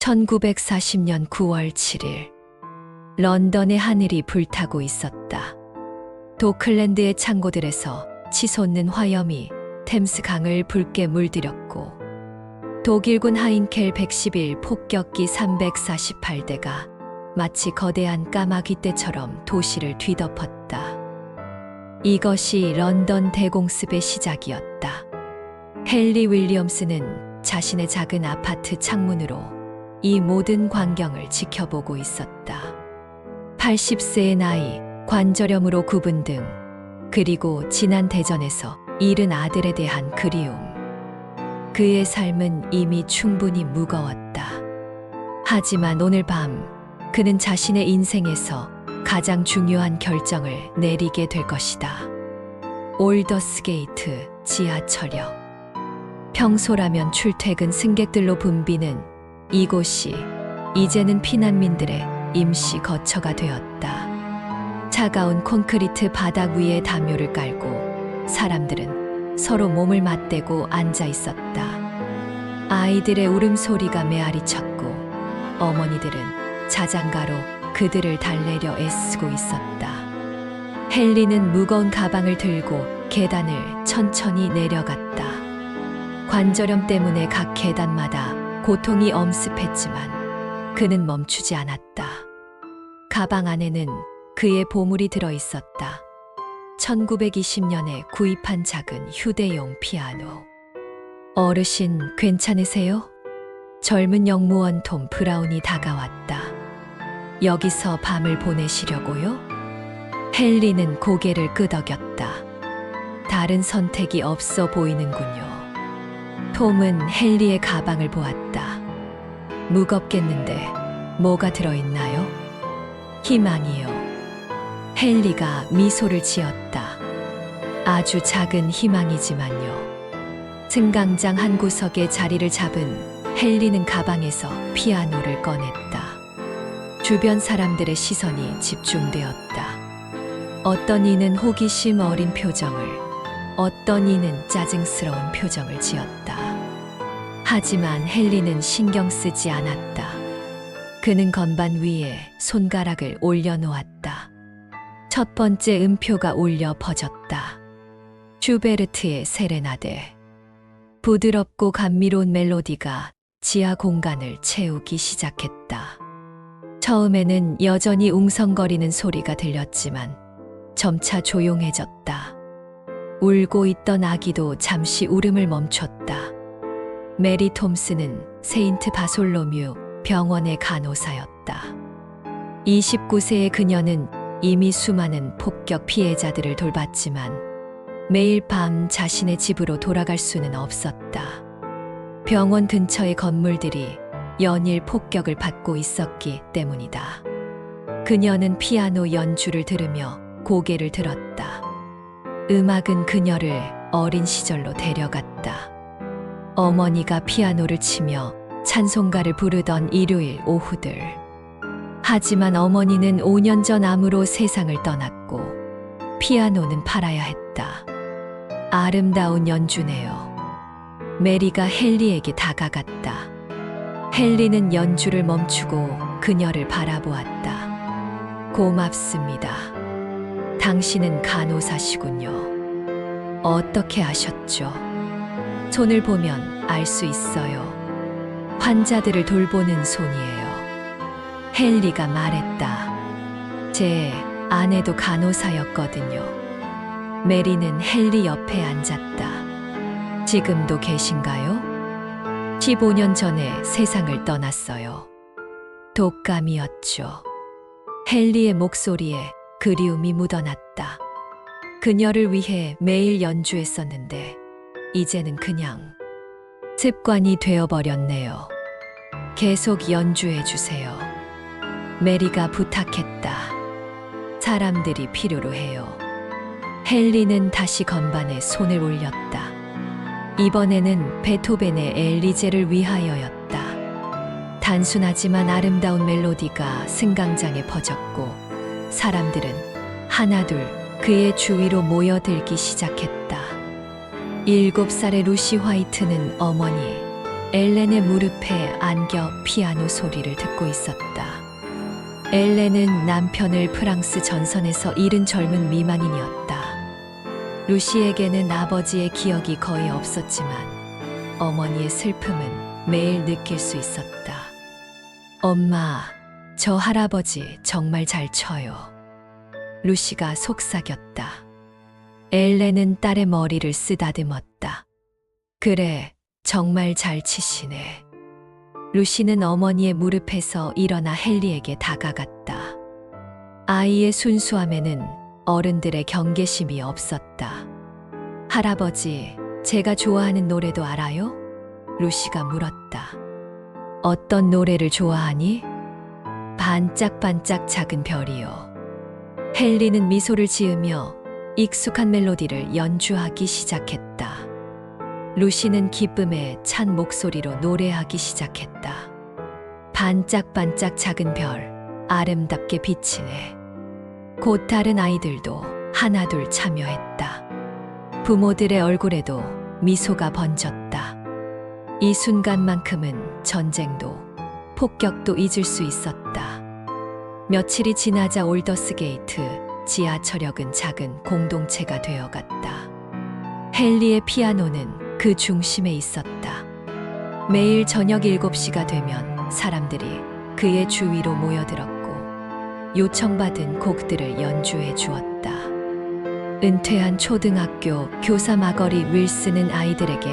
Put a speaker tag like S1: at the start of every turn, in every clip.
S1: 1940년 9월 7일 런던의 하늘이 불타고 있었다. 도클랜드의 창고들에서 치솟는 화염이 템스 강을 붉게 물들였고 독일군 하인켈 111 폭격기 348대가 마치 거대한 까마귀 떼처럼 도시를 뒤덮었다. 이것이 런던 대공습의 시작이었다. 헨리 윌리엄스는 자신의 작은 아파트 창문으로 이 모든 광경을 지켜보고 있었다. 80세의 나이, 관절염으로 굽은 등, 그리고 지난 대전에서 잃은 아들에 대한 그리움. 그의 삶은 이미 충분히 무거웠다. 하지만 오늘 밤, 그는 자신의 인생에서 가장 중요한 결정을 내리게 될 것이다. 올더스게이트 지하철역. 평소라면 출퇴근 승객들로 붐비는 이곳이 이제는 피난민들의 임시 거처가 되었다. 차가운 콘크리트 바닥 위에 담요를 깔고 사람들은 서로 몸을 맞대고 앉아 있었다. 아이들의 울음소리가 메아리 쳤고 어머니들은 자장가로 그들을 달래려 애쓰고 있었다. 헨리는 무거운 가방을 들고 계단을 천천히 내려갔다. 관절염 때문에 각 계단마다 고통이 엄습했지만 그는 멈추지 않았다. 가방 안에는 그의 보물이 들어 있었다. 1920년에 구입한 작은 휴대용 피아노. 어르신, 괜찮으세요? 젊은 영무원 톰 브라운이 다가왔다. 여기서 밤을 보내시려고요? 헨리는 고개를 끄덕였다. 다른 선택이 없어 보이는군요. 톰은 헨리의 가방을 보았다. 무겁겠는데 뭐가 들어있나요? 희망이요. 헨리가 미소를 지었다. 아주 작은 희망이지만요. 승강장 한 구석에 자리를 잡은 헨리는 가방에서 피아노를 꺼냈다. 주변 사람들의 시선이 집중되었다. 어떤 이는 호기심 어린 표정을, 어떤 이는 짜증스러운 표정을 지었다. 하지만 헨리는 신경 쓰지 않았다. 그는 건반 위에 손가락을 올려놓았다. 첫 번째 음표가 울려 퍼졌다. 슈베르트의 세레나데. 부드럽고 감미로운 멜로디가 지하 공간을 채우기 시작했다. 처음에는 여전히 웅성거리는 소리가 들렸지만 점차 조용해졌다. 울고 있던 아기도 잠시 울음을 멈췄다. 메리 톰스는 세인트 바솔로뮤 병원의 간호사였다. 29세의 그녀는 이미 수많은 폭격 피해자들을 돌봤지만 매일 밤 자신의 집으로 돌아갈 수는 없었다. 병원 근처의 건물들이 연일 폭격을 받고 있었기 때문이다. 그녀는 피아노 연주를 들으며 고개를 들었다. 음악은 그녀를 어린 시절로 데려갔다. 어머니가 피아노를 치며 찬송가를 부르던 일요일 오후들. 하지만 어머니는 5년 전 암으로 세상을 떠났고 피아노는 팔아야 했다. 아름다운 연주네요. 메리가 헨리에게 다가갔다. 헨리는 연주를 멈추고 그녀를 바라보았다. 고맙습니다. 당신은 간호사시군요. 어떻게 아셨죠? 손을 보면 알 수 있어요. 환자들을 돌보는 손이에요. 헨리가 말했다. 제 아내도 간호사였거든요. 메리는 헨리 옆에 앉았다. 지금도 계신가요? 15년 전에 세상을 떠났어요. 독감이었죠. 헨리의 목소리에 그리움이 묻어났다. 그녀를 위해 매일 연주했었는데, 이제는 그냥 습관이 되어버렸네요. 계속 연주해 주세요. 메리가 부탁했다. 사람들이 필요로 해요. 헨리는 다시 건반에 손을 올렸다. 이번에는 베토벤의 엘리제를 위하여였다. 단순하지만 아름다운 멜로디가 승강장에 퍼졌고 사람들은 하나둘 그의 주위로 모여들기 시작했다. 일곱 살의 루시 화이트는 어머니, 엘렌의 무릎에 안겨 피아노 소리를 듣고 있었다. 엘렌은 남편을 프랑스 전선에서 잃은 젊은 미망인이었다. 루시에게는 아버지의 기억이 거의 없었지만 어머니의 슬픔은 매일 느낄 수 있었다. 엄마, 저 할아버지 정말 잘 쳐요. 루시가 속삭였다. 엘렌은 딸의 머리를 쓰다듬었다. 그래, 정말 잘 치시네. 루시는 어머니의 무릎에서 일어나 헨리에게 다가갔다. 아이의 순수함에는 어른들의 경계심이 없었다. 할아버지, 제가 좋아하는 노래도 알아요? 루시가 물었다. 어떤 노래를 좋아하니? 반짝반짝 작은 별이요. 헨리는 미소를 지으며 익숙한 멜로디를 연주하기 시작했다. 루시는 기쁨에 찬 목소리로 노래하기 시작했다. 반짝반짝 작은 별, 아름답게 비치네. 곧 다른 아이들도 하나둘 참여했다. 부모들의 얼굴에도 미소가 번졌다. 이 순간만큼은 전쟁도 폭격도 잊을 수 있었다. 며칠이 지나자 올더스 게이트 지하철역은 작은 공동체가 되어갔다. 헨리의 피아노는 그 중심에 있었다. 매일 저녁 7시가 되면 사람들이 그의 주위로 모여들었고 요청받은 곡들을 연주해 주었다. 은퇴한 초등학교 교사 마거리 윌스는 아이들에게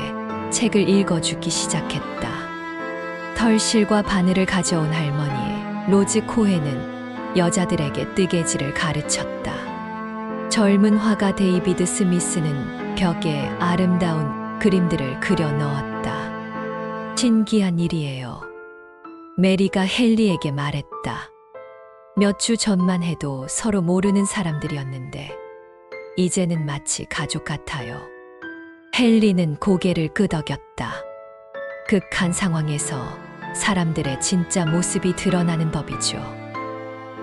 S1: 책을 읽어주기 시작했다. 털실과 바늘을 가져온 할머니 로즈 코헤는 여자들에게 뜨개질을 가르쳤다. 젊은 화가 데이비드 스미스는 벽에 아름다운 그림들을 그려 넣었다. 신기한 일이에요. 메리가 헨리에게 말했다. 몇 주 전만 해도 서로 모르는 사람들이었는데, 이제는 마치 가족 같아요. 헨리는 고개를 끄덕였다. 극한 상황에서 사람들의 진짜 모습이 드러나는 법이죠.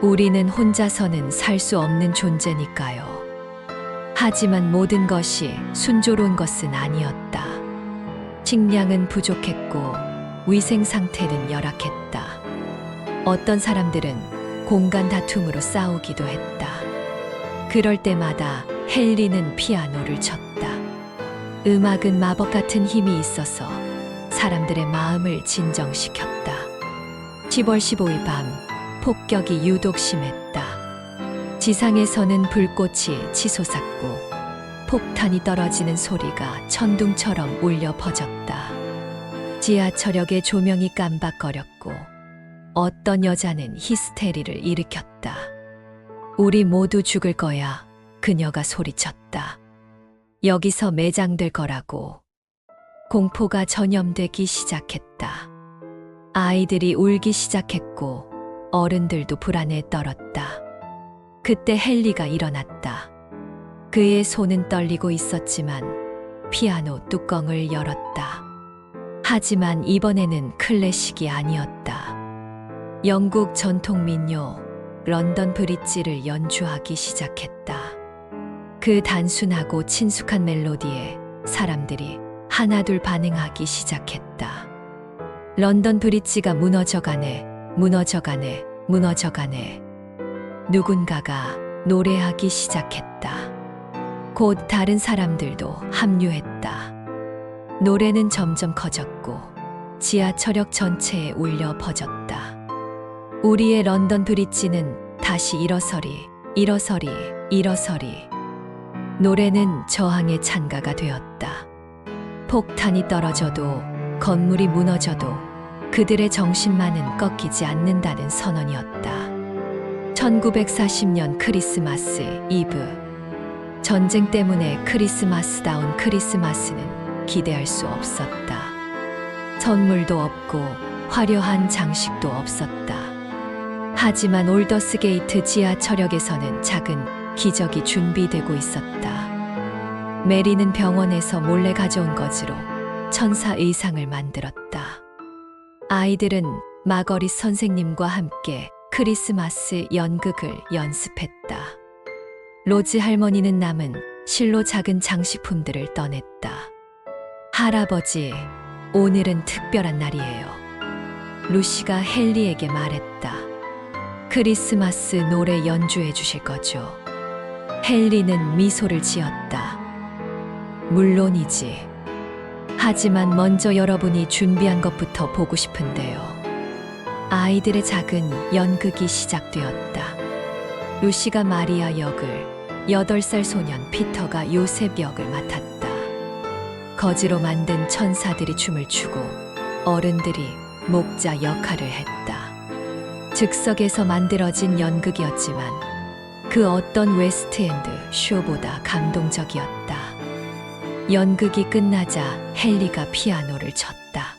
S1: 우리는 혼자서는 살 수 없는 존재니까요. 하지만 모든 것이 순조로운 것은 아니었다. 식량은 부족했고 위생 상태는 열악했다. 어떤 사람들은 공간 다툼으로 싸우기도 했다. 그럴 때마다 헨리는 피아노를 쳤다. 음악은 마법 같은 힘이 있어서 사람들의 마음을 진정시켰다. 10월 15일 밤 폭격이 유독 심했다. 지상에서는 불꽃이 치솟았고 폭탄이 떨어지는 소리가 천둥처럼 울려 퍼졌다. 지하철역의 조명이 깜박거렸고 어떤 여자는 히스테리를 일으켰다. 우리 모두 죽을 거야. 그녀가 소리쳤다. 여기서 매장될 거라고. 공포가 전염되기 시작했다. 아이들이 울기 시작했고 어른들도 불안에 떨었다. 그때 헨리가 일어났다. 그의 손은 떨리고 있었지만 피아노 뚜껑을 열었다. 하지만 이번에는 클래식이 아니었다. 영국 전통 민요 런던 브릿지를 연주하기 시작했다. 그 단순하고 친숙한 멜로디에 사람들이 하나둘 반응하기 시작했다. 런던 브릿지가 무너져가네, 무너져가네, 무너져가네. 누군가가 노래하기 시작했다. 곧 다른 사람들도 합류했다. 노래는 점점 커졌고 지하철역 전체에 울려 퍼졌다. 우리의 런던 브릿지는 다시 일어서리, 일어서리, 일어서리. 노래는 저항의 찬가가 되었다. 폭탄이 떨어져도 건물이 무너져도 그들의 정신만은 꺾이지 않는다는 선언이었다. 1940년 크리스마스 이브. 전쟁 때문에 크리스마스다운 크리스마스는 기대할 수 없었다. 선물도 없고 화려한 장식도 없었다. 하지만 올더스 게이트 지하철역에서는 작은 기적이 준비되고 있었다. 메리는 병원에서 몰래 가져온 거즈로 천사 의상을 만들었다. 아이들은 마거리 선생님과 함께 크리스마스 연극을 연습했다. 로즈 할머니는 남은 실로 작은 장식품들을 떠냈다. 할아버지, 오늘은 특별한 날이에요. 루시가 헨리에게 말했다. 크리스마스 노래 연주해 주실 거죠? 헨리는 미소를 지었다. 물론이지. 하지만 먼저 여러분이 준비한 것부터 보고 싶은데요. 아이들의 작은 연극이 시작되었다. 루시가 마리아 역을 8살 소년 피터가 요셉 역을 맡았다. 거지로 만든 천사들이 춤을 추고 어른들이 목자 역할을 했다. 즉석에서 만들어진 연극이었지만 그 어떤 웨스트엔드 쇼보다 감동적이었다. 연극이 끝나자 헨리가 피아노를 쳤다.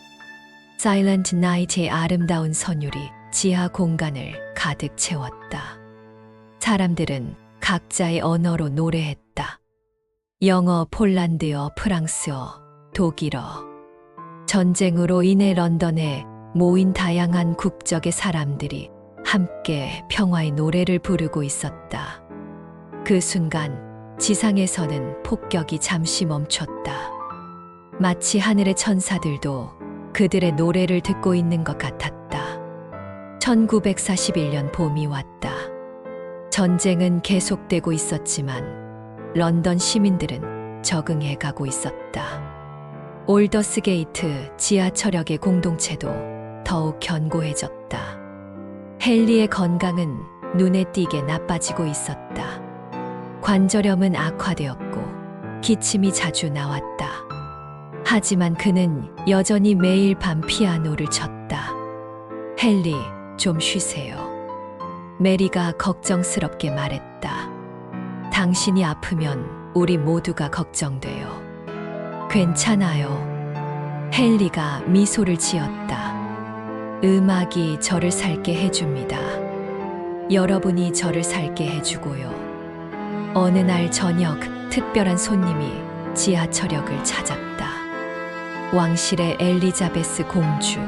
S1: 사일런트 나이트의 아름다운 선율이 지하 공간을 가득 채웠다. 사람들은 각자의 언어로 노래했다. 영어, 폴란드어, 프랑스어, 독일어. 전쟁으로 인해 런던에 모인 다양한 국적의 사람들이 함께 평화의 노래를 부르고 있었다. 그 순간 지상에서는 폭격이 잠시 멈췄다. 마치 하늘의 천사들도 그들의 노래를 듣고 있는 것 같았다. 1941년 봄이 왔다. 전쟁은 계속되고 있었지만 런던 시민들은 적응해 가고 있었다. 올더스 게이트 지하철역의 공동체도 더욱 견고해졌다. 헨리의 건강은 눈에 띄게 나빠지고 있었다. 관절염은 악화되었고 기침이 자주 나왔다. 하지만 그는 여전히 매일 밤 피아노를 쳤다. 헨리, 좀 쉬세요. 메리가 걱정스럽게 말했다. 당신이 아프면 우리 모두가 걱정돼요. 괜찮아요. 헨리가 미소를 지었다. 음악이 저를 살게 해줍니다. 여러분이 저를 살게 해주고요. 어느 날 저녁 특별한 손님이 지하철역을 찾았다. 왕실의 엘리자베스 공주.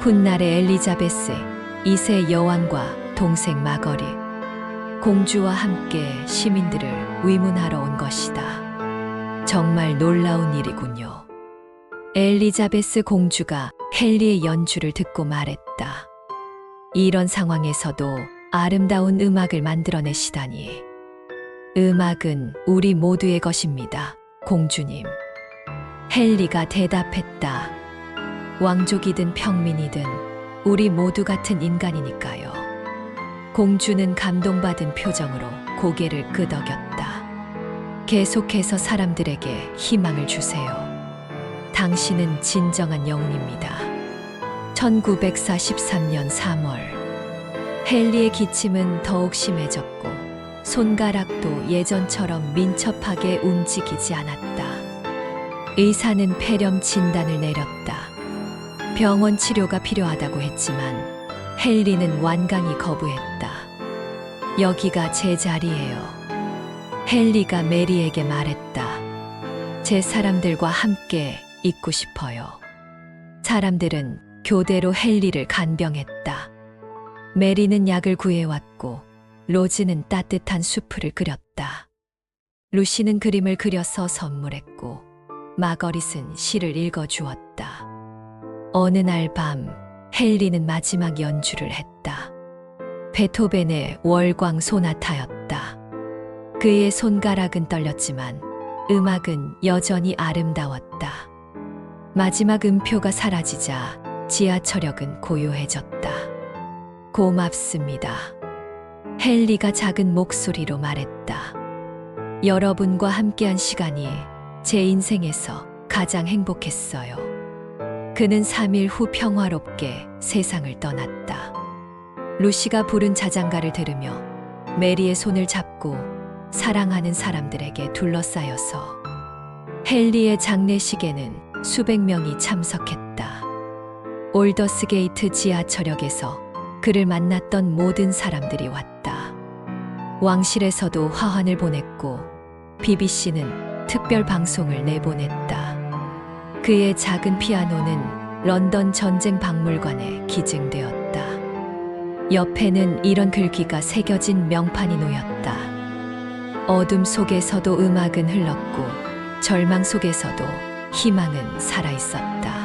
S1: 훗날의 엘리자베스 2세 여왕과 동생 마거리. 공주와 함께 시민들을 위문하러 온 것이다. 정말 놀라운 일이군요. 엘리자베스 공주가 헨리의 연주를 듣고 말했다. 이런 상황에서도 아름다운 음악을 만들어내시다니. 음악은 우리 모두의 것입니다, 공주님. 헨리가 대답했다. 왕족이든 평민이든 우리 모두 같은 인간이니까요. 공주는 감동받은 표정으로 고개를 끄덕였다. 계속해서 사람들에게 희망을 주세요. 당신은 진정한 영웅입니다. 1943년 3월 헨리의 기침은 더욱 심해졌고 손가락도 예전처럼 민첩하게 움직이지 않았다. 의사는 폐렴 진단을 내렸다. 병원 치료가 필요하다고 했지만 헨리는 완강히 거부했다. 여기가 제 자리예요. 헨리가 메리에게 말했다. 제 사람들과 함께 있고 싶어요. 사람들은 교대로 헨리를 간병했다. 메리는 약을 구해왔고 로즈는 따뜻한 수프를 끓였다. 루시는 그림을 그려서 선물했고 마거릿은 시를 읽어주었다. 어느 날 밤 헨리는 마지막 연주를 했다. 베토벤의 월광 소나타였다. 그의 손가락은 떨렸지만 음악은 여전히 아름다웠다. 마지막 음표가 사라지자 지하 철역은 고요해졌다. 고맙습니다. 헨리가 작은 목소리로 말했다. 여러분과 함께한 시간이 제 인생에서 가장 행복했어요. 그는 3일 후 평화롭게 세상을 떠났다. 루시가 부른 자장가를 들으며 메리의 손을 잡고 사랑하는 사람들에게 둘러싸여서 헨리의 장례식에는 수백 명이 참석했다. 올더스 게이트 지하철역에서 그를 만났던 모든 사람들이 왔다. 왕실에서도 화환을 보냈고 BBC는 특별 방송을 내보냈다. 그의 작은 피아노는 런던 전쟁 박물관에 기증되었다. 옆에는 이런 글귀가 새겨진 명판이 놓였다. 어둠 속에서도 음악은 흘렀고 절망 속에서도 희망은 살아 있었다.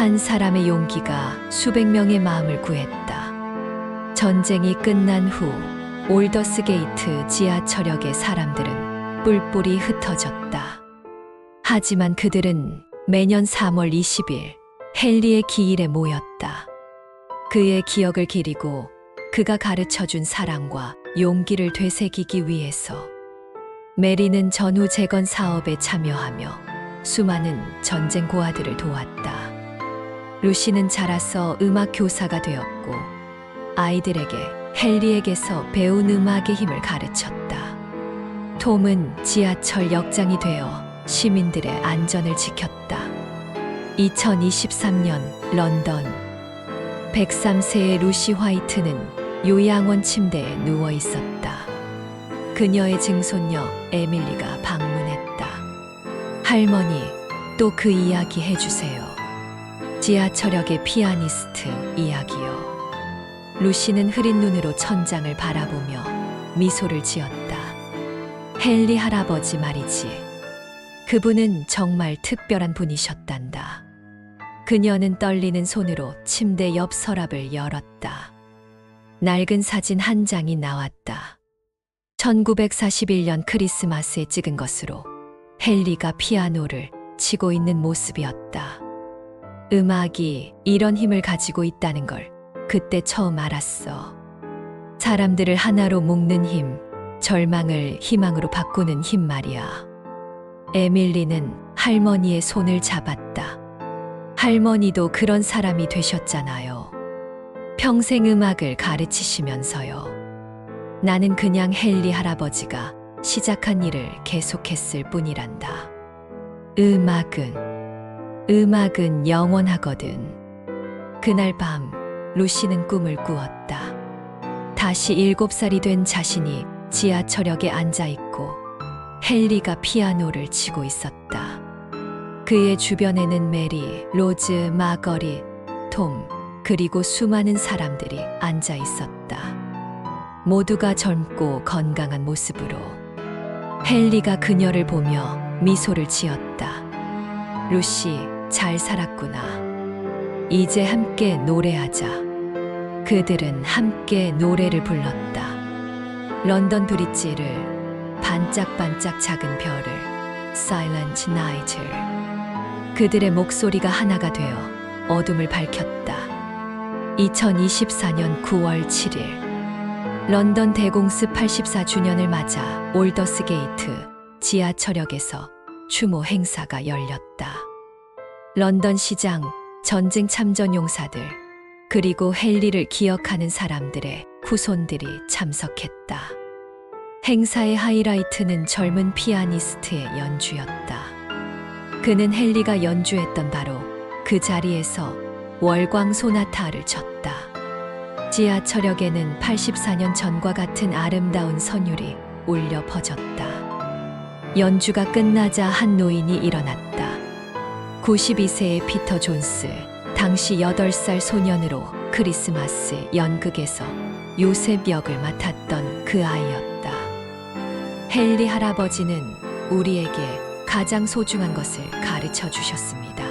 S1: 한 사람의 용기가 수백 명의 마음을 구했다. 전쟁이 끝난 후 올더스 게이트 지하철역의 사람들은 뿔뿔이 흩어졌다. 하지만 그들은 매년 3월 20일 헨리의 기일에 모였다. 그의 기억을 기리고 그가 가르쳐 준 사랑과 용기를 되새기기 위해서 메리는 전후 재건 사업에 참여하며 수많은 전쟁 고아들을 도왔다. 루시는 자라서 음악 교사가 되었고 아이들에게 헨리에게서 배운 음악의 힘을 가르쳤다. 톰은 지하철 역장이 되어 시민들의 안전을 지켰다. 2023년 런던 103세의 루시 화이트는 요양원 침대에 누워 있었다. 그녀의 증손녀 에밀리가 방문했다. 할머니, 또 그 이야기 해주세요. 지하 철역의 피아니스트 이야기요. 루시는 흐린 눈으로 천장을 바라보며 미소를 지었다. 헨리 할아버지 말이지. 그분은 정말 특별한 분이셨단다. 그녀는 떨리는 손으로 침대 옆 서랍을 열었다. 낡은 사진 한 장이 나왔다. 1941년 크리스마스에 찍은 것으로 헨리가 피아노를 치고 있는 모습이었다. 음악이 이런 힘을 가지고 있다는 걸 그때 처음 알았어. 사람들을 하나로 묶는 힘, 절망을 희망으로 바꾸는 힘 말이야. 에밀리는 할머니의 손을 잡았다. 할머니도 그런 사람이 되셨잖아요. 평생 음악을 가르치시면서요. 나는 그냥 헨리 할아버지가 시작한 일을 계속했을 뿐이란다. 음악은, 음악은 영원하거든. 그날 밤, 루시는 꿈을 꾸었다. 다시 일곱 살이 된 자신이 지하 철역에 앉아 있고, 헨리가 피아노를 치고 있었다. 그의 주변에는 메리, 로즈, 마거리, 톰, 그리고 수많은 사람들이 앉아 있었다. 모두가 젊고 건강한 모습으로 헨리가 그녀를 보며 미소를 지었다. 루시, 잘 살았구나. 이제 함께 노래하자. 그들은 함께 노래를 불렀다. 런던 브릿지를 반짝반짝 작은 별을 Silent Night을 그들의 목소리가 하나가 되어 어둠을 밝혔다. 2024년 9월 7일 런던 대공습 84주년을 맞아 올더스 게이트 지하철역에서 추모 행사가 열렸다. 런던 시장, 전쟁 참전 용사들, 그리고 헨리를 기억하는 사람들의 후손들이 참석했다. 행사의 하이라이트는 젊은 피아니스트의 연주였다. 그는 헨리가 연주했던 바로 그 자리에서 월광 소나타를 쳤다. 지하철역에는 84년 전과 같은 아름다운 선율이 울려 퍼졌다. 연주가 끝나자 한 노인이 일어났다. 92세의 피터 존스, 당시 8살 소년으로 크리스마스 연극에서 요셉 역을 맡았던 그 아이였다. 헨리 할아버지는 우리에게 가장 소중한 것을 가르쳐 주셨습니다.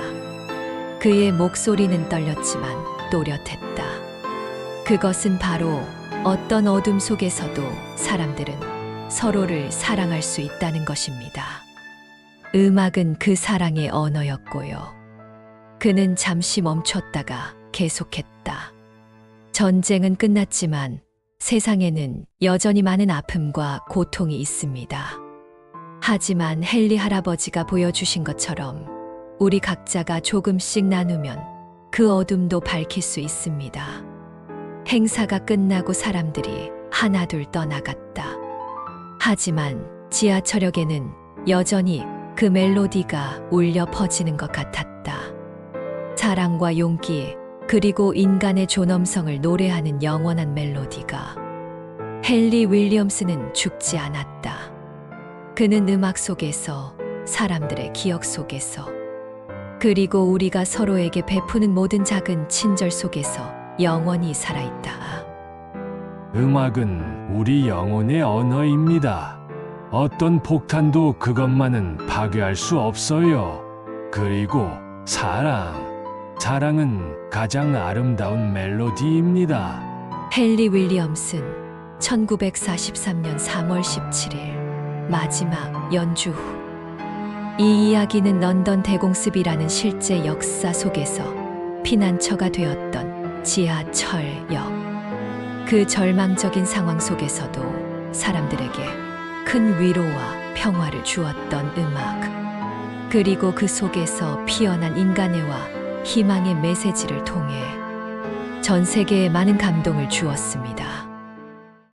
S1: 그의 목소리는 떨렸지만 또렷했다. 그것은 바로 어떤 어둠 속에서도 사람들은 서로를 사랑할 수 있다는 것입니다. 음악은 그 사랑의 언어였고요. 그는 잠시 멈췄다가 계속했다. 전쟁은 끝났지만 세상에는 여전히 많은 아픔과 고통이 있습니다. 하지만 헨리 할아버지가 보여주신 것처럼 우리 각자가 조금씩 나누면 그 어둠도 밝힐 수 있습니다. 행사가 끝나고 사람들이 하나둘 떠나갔다. 하지만 지하철역에는 여전히 그 멜로디가 울려 퍼지는 것 같았다. 사랑과 용기, 그리고 인간의 존엄성을 노래하는 영원한 멜로디가 헨리 윌리엄스는 죽지 않았다. 그는 음악 속에서 사람들의 기억 속에서 그리고 우리가 서로에게 베푸는 모든 작은 친절 속에서 영원히 살아있다.
S2: 음악은 우리 영혼의 언어입니다. 어떤 폭탄도 그것만은 파괴할 수 없어요. 그리고 사랑. 사랑은 가장 아름다운 멜로디입니다.
S1: 헨리 윌리엄슨 1943년 3월 17일 마지막 연주 후 이 이야기는 런던 대공습이라는 실제 역사 속에서 피난처가 되었던 지하철역 그 절망적인 상황 속에서도 사람들에게 큰 위로와 평화를 주었던 음악 그리고 그 속에서 피어난 인간애와 희망의 메시지를 통해 전 세계에 많은 감동을 주었습니다.